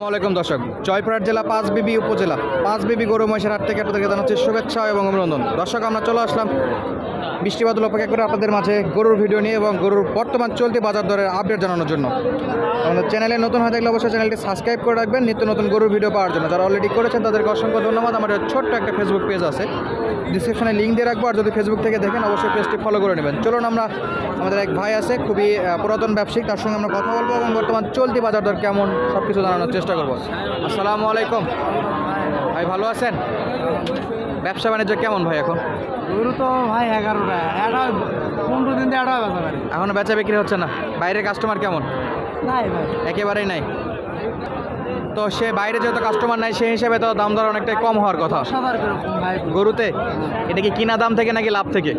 আসসালামাইকুম দর্শক। জয়পুরহাট জেলা পাঁচবিবি উপজেলা পাঁচবিবি গরু মহিষের হাট থেকে আপনাদেরকে জানাচ্ছি শুভেচ্ছা এবং অভিনন্দন। দর্শক, আমরা চলে আসলাম বৃষ্টিবাদল অপেক্ষা করে আপনাদের মাঝে গরুর ভিডিও নিয়ে এবং গরুর বর্তমান চলতি বাজার দরের আপডেট জানানোর জন্য। আমাদের চ্যানেলে নতুন হয়ে থাকলে অবশ্যই চ্যানেলটি সাবস্ক্রাইব করে রাখবেন, নিত্য নতুন গরুর ভিডিও পাওয়ার জন্য। যারা অলরেডি করেছেন, তাদেরকে অসংখ্য ধন্যবাদ। আমাদের ছোট্ট একটা ফেসবুক পেজ আছে। ডিসক্রিপশনে লিঙ্ক দিয়ে রাখব, আর যদি ফেসবুক থেকে দেখেন, অবশ্যই পেজটি ফলো করে নেবেন। চলুন আমরা, আমাদের এক ভাই আছে, খুবই পুরাতন ব্যবসায়িক তার সঙ্গে আমরা কথা বলব এবং বর্তমান চলতি বাজার দর কেমন সব কিছু জানানোর চেষ্টা করব। আসসালামু আলাইকুম। ভাই ভালো আছেন? ব্যবসা বাণিজ্য কেমন ভাই এখন? গরু তো ভাই এগারোটা। এটা পনেরো দিন দিয়ে এটা বেচা পারি এখনও বেচা বিক্রি হচ্ছে না? বাইরের কাস্টমার কেমন? নাই ভাই। একেবারেই নাই। তো সে বাইরে যেহেতু কাস্টমার নাই সেই হিসেবে তো দাম দর অনেকটাই কম হওয়ার কথা। গরুতে? এটা কি কিনা দাম থেকে নাকি লাভ থেকে?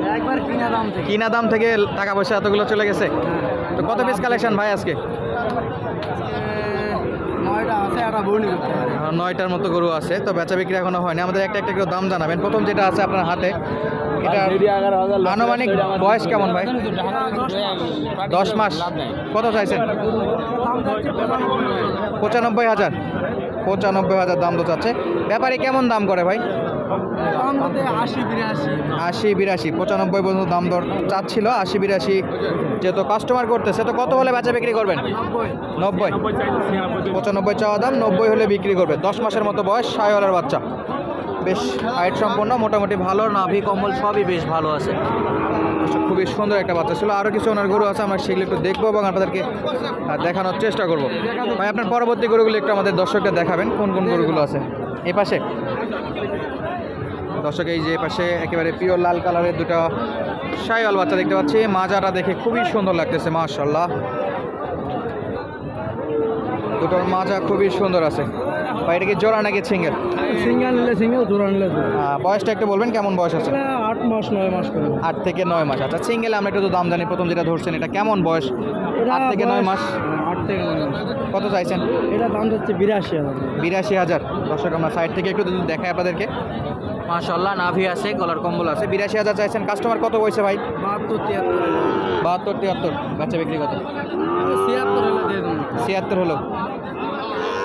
কিনা দাম থেকে। কিনা দাম থেকে টাকা পয়সা এতগুলো চলে গেছে? তো কত পিস কালেকশন ভাই আজকে এ, নয়টা আছে একটা বউনি করতে পারে এখন নয়টার মতো গরু আছে তো বেচা বিক্রি এখনও হয়নি। আমাদের একটা একটা করে দাম জানাবেন। প্রথম যেটা আছে আপনার হাতে এটা আনুমানিক বয়স কেমন ভাই? দশ মাস। কত চাইছেন? পঁচানব্বই হাজার। পঁচানব্বই হাজার দাম তো চাচ্ছে। ব্যাপারে কেমন দাম করে ভাই? আশি বিরাশি, পঁচানব্বই পর্যন্ত দাম দর চাচ্ছিল, আশি বিরাশি যেহেতু কাস্টমার করতেছে, তো কত হলে বেচা বিক্রি করবেন? নব্বই। নব্বই পঁচানব্বই চাওয়া দাম, নব্বই হলে বিক্রি করবে। দশ মাসের মতো বয়স সায়ওয়ালার বাচ্চা। বেশ হাইট সম্পন্ন, মোটামুটি ভালো, নাভি, কম্বল সবই বেশ ভালো আছে। খুবই সুন্দর একটা বাচ্চা ছিল। আরও কিছু ওনার গরু আছে, আমরা সেগুলো একটু দেখব এবং আপনাদেরকে দেখানোর চেষ্টা করব। ভাই, আপনার পরবর্তী গরুগুলো একটু আমাদের দর্শকদের দেখাবেন, কোন কোন গরুগুলো আছে? এ পাশে। দর্শক এই যে পাশে একেবারে পিওর লাল কালারের দুটো সাইওয়াল বাচ্চা দেখতে পাচ্ছি। মাজাটা দেখে খুবই সুন্দর লাগতেছে মাশাল্লাহ দুটোর মাজা খুবই সুন্দর আছে। ভাই এটা কি জোড়া নাকি সিঙ্গেল? সিঙ্গেল নিলে সিঙ্গেল জোড়া নিলে জোড়া। বয়সটা একটু বলবেন কেমন বয়স আছে? আট মাস নয় মাস করে। আট থেকে নয় মাস। আচ্ছা সিঙ্গেল আমরা একটু দাম জানি প্রথম যেটা ধরছেন এটা কেমন বয়স? আট থেকে নয় মাস? আট থেকে নয় মাস। কত চাইছেন? এটা দাম যাচ্ছে বিরাশি হাজার। বিরাশি হাজার। দর্শক আমরা সাইড থেকে একটু দেখাই আপনাদেরকে। মাশাল্লাহ নাভি আছে গলার কম্বল আছে। বিরাশি হাজার চাইছেন কাস্টমার কত বলছে ভাই? বাহাত্তর তিয়াত্তর বাহাত্তর তিয়াত্তর। বাচ্চা বিক্রি কত? ছিয়াত্তর হলো ছিয়াত্তর হলো।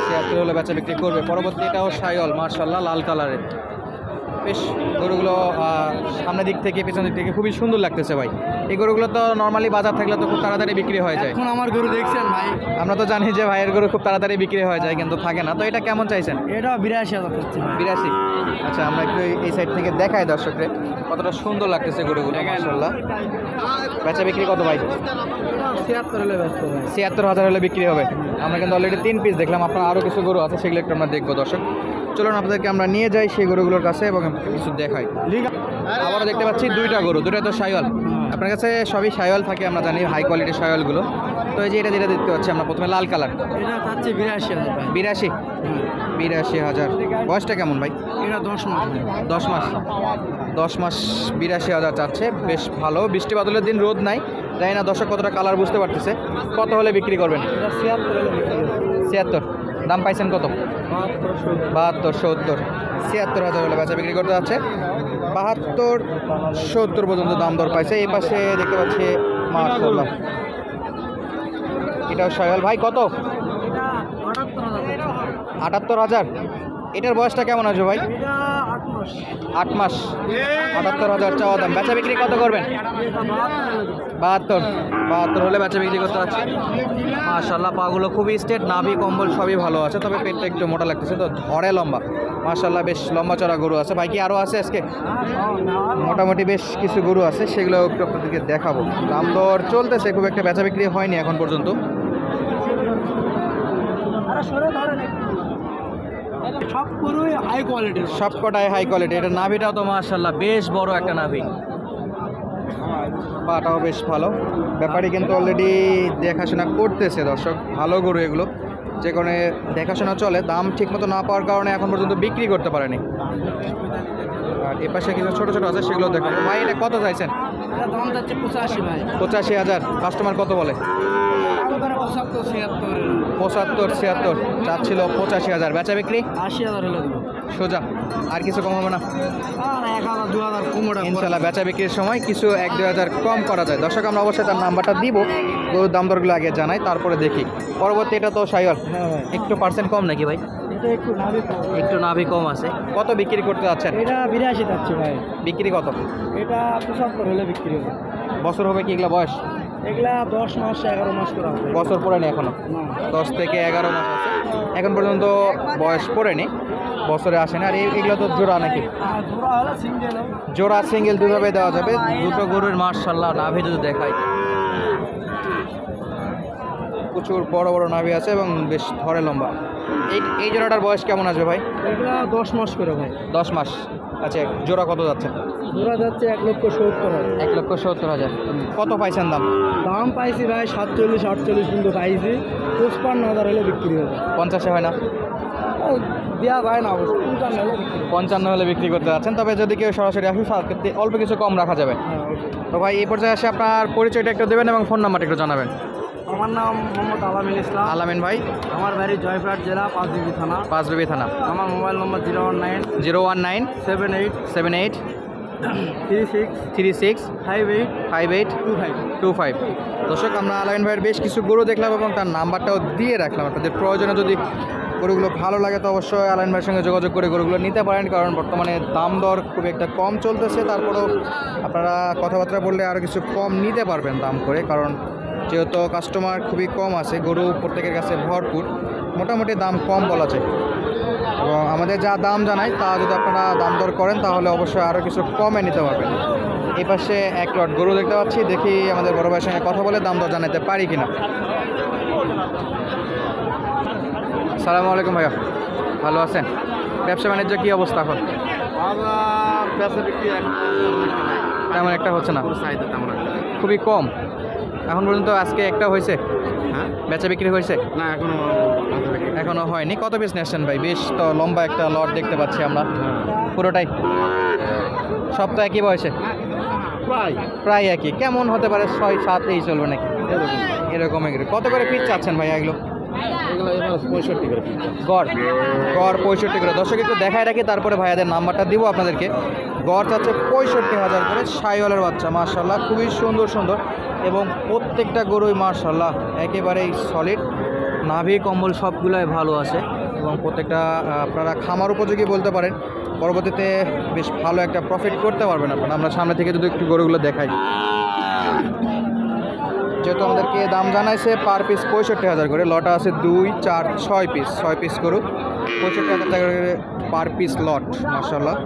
ছিয়াত্তর হলো বাচ্চা বিক্রি করবে। পরবর্তী এটাও সাইল মার্শাল্লাহ লাল কালারের। বেশ গরুগুলো সামনের দিক থেকে পেছনের দিক থেকে খুবই সুন্দর লাগতেছে ভাই। এই গরুগুলো তো নর্মালি বাজার থাকলে তো খুব তাড়াতাড়ি বিক্রি হয়ে যায়। এখন আমার গরু দেখছেন ভাই? আমরা তো জানি যে ভাইয়ের গরু খুব তাড়াতাড়ি বিক্রি হয়ে যায় কিন্তু থাকে না। তো এটা কেমন চাইছেন? এটা বিরাশি হাজার বিরাশি? আচ্ছা আমরা একটু এই- সাইড থেকে দেখাই দর্শকদের। কতটা সুন্দর লাগতেছে গরুগুলো মার্শাল্লাহ বেচা বিক্রি কত ভাই? ছিয়াত্তর হলে ব্যস্ত ছিয়াত্তর হাজার হলে বিক্রি হবে। আমরা কিন্তু অলরেডি তিন পিস দেখলাম আপনার আরও কিছু গরু আছে সেগুলো একটু আমরা দেখব দর্শক। চলুন আপনাদেরকে আমরা নিয়ে যাই সেই গরুগুলোর কাছে এবং কিছু দেখাই। আবারও দেখতে পাচ্ছি দুইটা গরু দুইটা তো সাইওয়াল আপনার কাছে সবই সাইওয়াল থাকে আমরা জানি হাই কোয়ালিটির সাইওয়ালগুলো তো এই যে এটা যেটা দেখতে পাচ্ছি আমরা প্রথমে লাল কালার বিরাশি হাজার বিরাশি? বিরাশি হাজার। বয়সটা কেমন ভাই? এটা দশ মাস। দশ মাস। দশ মাস বিরাশি হাজার চাচ্ছে বেশ ভালো। বৃষ্টি বাদলের দিন রোদ নাই জানি না দর্শক কতটা কালার বুঝতে পারতেছে। কত হলে বিক্রি করবেন। ছিয়াত্তর। দাম পাইছেন কত? বাহাত্তর, সত্তর। ছিয়াত্তর হাজার হলে বেচা বিক্রি করতে যাচ্ছে। বাহাত্তর, সত্তর পর্যন্ত দাম দর পাইছে। এই পাশে দেখতে পাচ্ছি মাশাল্লাহ এটা সয়াল। ভাই, কত? আটাত্তর হাজার। এটার বয়সটা কেমন আছে ভাই? আট মাস। আট আটাত্তর হাজার চাওয়া দাম। বেচা বিক্রি কত করবেন? বাহাত্তর। বাহাত্তর হলে বেচা বিক্রি করতে পারছি। মাশাল্লাহ পাগুলো খুবই স্টেট নাভি, কম্বল সবই ভালো আছে, তবে পেটটা একটু মোটা লাগতেছে তো, ধরে লম্বা। মাশাল্লাহ বেশ লম্বা চড়া গরু আছে। ভাই, কি আরও আছে আজকে? মোটামুটি বেশ কিছু গরু আছে, সেগুলো একটু আপনাদেরকে দেখাবো। দাম দর চলতেছে, খুব একটা বেচা বিক্রি হয়নি এখন পর্যন্ত। আরে সরে ধরেন একটু। সব গরুই হাই কোয়ালিটির সবকটাই হাই কোয়ালিটি এটা নাভিটাও তো মাশাল্লাহ বেশ বড় একটা নাভি। পাটাও বেশ ভালো। ব্যাপারী কিন্তু অলরেডি দেখাশোনা করতেছে দর্শক ভালো গরু এগুলো। যে কারণে দেখাশোনা চলে দাম ঠিকমতো না পাওয়ার কারণে এখন পর্যন্ত বিক্রি করতে পারেনি। আর এপাশে কিছু ছোটো ছোটো আছে সেগুলো দেখো। ভাই এটা কত চাইছেন? দাম যাচ্ছে পঁচাশি ভাই। পঁচাশি হাজার। কাস্টমার কত বলে? পঁচাত্তর ছিয়াত্তর চাচ্ছিল পঁচাশি হাজার। বেচা বিক্রি? আশি হাজার হলে সোজা। আর কিছু কম হবে না? ইনশাল্লাহ বেচা বিক্রির সময় কিছু এক দু হাজার কম করা যায়। দর্শক আমরা অবশ্যই তার নাম্বারটা দিব। গরুর দাম দরগুলো আগে জানাই তারপরে দেখি। পরবর্তী এটা তো সাইওয়াল। হ্যাঁ একটু পার্সেন্ট কম নাকি ভাই? একটু নাভি কম। আছে। কত বিক্রি করতে যাচ্ছেন? এটা বিরাশি যাচ্ছে ভাই। বিক্রি কত? এটা পঁচাত্তর হলে বিক্রি হবে। বছর হবে কি এগুলো বয়স? এগুলা দশ মাস এগারো মাস করে বছর পড়েনি এখনও? দশ থেকে এগারো মাস আছে। এখন পর্যন্ত বয়স পড়েনি বছরে আসে না আর এগুলো তো জোড়া নাকি? জোড়া সিঙ্গেল দুভাবে দেওয়া যাবে। দুটো গরুর মার্শাল্লাহ নাভি যদি দেখায় প্রচুর বড় বড় নাভি আছে এবং বেশ ধরে লম্বা। এই এই জোড়াটার বয়স কেমন আসবে ভাই? দশ মাস করে ভাই। দশ মাস। আচ্ছা জোড়া কত যাচ্ছে? জোড়া যাচ্ছে এক লক্ষ সত্তর হাজার। এক লক্ষ সত্তর হাজার। কত পাইছেন দাম? দাম পাইছি ভাই সাতচল্লিশ আটচল্লিশ কিন্তু পাইছি। পঁচপান্ন হাজার হলে বিক্রি হবে। পঞ্চাশে হয় না? দেওয়া যায় না পঞ্চান্ন হলে বিক্রি করতে যাচ্ছেন তবে যদি কেউ সরাসরি আসে অল্প কিছু কম রাখা যাবে। হ্যাঁ, তো ভাই এই পর্যায়ে এসে আপনার পরিচয়টা একটু দেবেন এবং ফোন নাম্বারটা একটু জানাবেন। আমার নাম মোহাম্মদ আলামিন ইসলাম। আলামিন ভাই? আমার বাড়ি জয়পুরহাট জেলা পাঁচবিবি থানা। পাঁচবিবি থানা। আমার mobile number zero one nine zero one nine seven eight seven eight three six three six five eight five eight two five. Two five. দর্শক আমরা আলামিন ভাইয়ের বেশ কিছু গরু দেখলাম এবং তার নাম্বারটাও দিয়ে রাখলাম। আপনাদের প্রয়োজনে যদি গরুগুলো ভালো লাগে তো অবশ্যই আলাইন ভাইয়ের সঙ্গে যোগাযোগ করে গরুগুলো নিতে পারেন কারণ বর্তমানে দাম দর খুব একটা কম চলতেছে। তারপরেও আপনারা কথাবার্তা বললে আরও কিছু কম নিতে পারবেন দাম করে কারণ যেহেতু কাস্টমার খুবই কম আছে গরু প্রত্যেকের কাছে ভরপুর মোটামুটি দাম কম বলা যায়। এবং আমাদের যা দাম জানাই তা যদি আপনারা দাম দর করেন তাহলে অবশ্যই আরও কিছু কমে নিতে পারবেন। এই পাশে এক লট গরু দেখতে পাচ্ছি দেখি আমাদের বড় ভাইয়ের সঙ্গে কথা বলে দাম দর জানাতে পারি কিনা। সালামু আলাইকুম ভাইয়া ভালো আছেন? ব্যবসা বাণিজ্য কী অবস্থা এখন? তেমন একটা হচ্ছে না। খুবই কম। এখন পর্যন্ত আজকে একটা হয়েছে? হ্যাঁ? বেচা বিক্রি হয়েছে? না এখনও এখনও হয়নি। কত পিস নিয়ে ভাই? বেশ তো লম্বা একটা লট দেখতে পাচ্ছি আমরা। পুরোটাই? সব তো একই বয়সে? প্রায়। প্রায় একই। কেমন হতে পারে? ছয় সাত এই চলবে নাকি? এরকম। এরকম কত করে পিস চাচ্ছেন ভাই এগুলো? গড় গড় পঁয়ষট্টি করে। দর্শক, একটু দেখায় রাখি, তারপরে ভাইয়াদের নাম্বারটা দিব আপনাদেরকে। গড় চাচ্ছে পঁয়ষট্টি হাজার করে সাইওয়ালের বাচ্চা মার্শাল্লাহ খুবই সুন্দর সুন্দর। এবং প্রত্যেকটা গরুই মার্শাল্লাহ একেবারেই সলিড নাভি, কম্বল সবগুলাই ভালো আছে। এবং প্রত্যেকটা আপনারা খামার উপযোগী বলতে পারেন। পরবর্তীতে বেশ ভালো একটা প্রফিট করতে পারবেন আপনারা। আমরা সামনে থেকে যদি একটু গরুগুলো দেখাই। যেহেতু আমাদেরকে দাম জানাইছে পার পিস পঁয়ষট্টি হাজার করে। লটা আছে দুই চার ছয় পিস ছয় পিস গরু পঁয়ষট্টি হাজার টাকা করে পার পিস লট মার্শাল্লাহ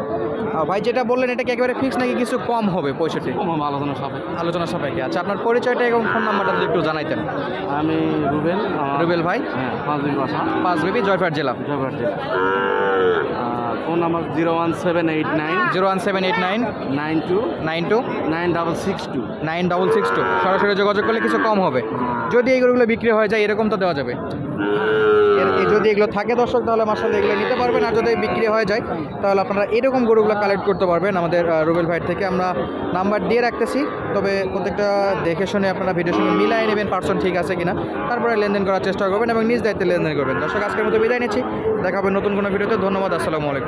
ভাই যেটা বললেন এটা কি একেবারে ফিক্স নাকি কিছু কম হবে পঁয়ষট্টি? কম আলোচনা সাপে আলোচনা সাপেক্ষে। আচ্ছা আপনার পরিচয়টা এবং ফোন নাম্বারটা যদি একটু জানাইতেন। আমি রুবেল রুবেল ভাই? হ্যাঁ পাঁচ বাসা। পাঁচ বিবি জয়পাট জেলা। জয়পুরহাট জেলা। Phone number zero one seven eight nine zero one seven eight nine nine two nine two nine double six two. Nine double six two. সরাসরি যোগাযোগ করলে কিছু কম হবে। যদি এইগুলো বিক্রি হয়ে যায় এরকম তো দেওয়া যাবে। যদি এগুলো থাকে দর্শক তাহলে মাসাল এগুলো নিতে পারবেন। আর যদি বিক্রি হয়ে যায় তাহলে আপনারা এরকম গরুগুলো কালেক্ট করতে পারবেন। আমাদের রুবেল ভাইয়ের থেকে আমরা নাম্বার দিয়ে রাখতেছি। তবে প্রত্যেকটা দেখে শুনে আপনারা ভিডিওর সঙ্গে মিলাই নেবেন পার্সন ঠিক আছে কিনা। তারপরে লেনদেন করার চেষ্টা করবেন এবং নিজ দায়িত্বে লেনদেন করবেন। দর্শক আজকের মতো বিদায় নিচ্ছি। দেখা হবে নতুন কোনো ভিডিওতে ধন্যবাদ আসসালামু আলাইকুম।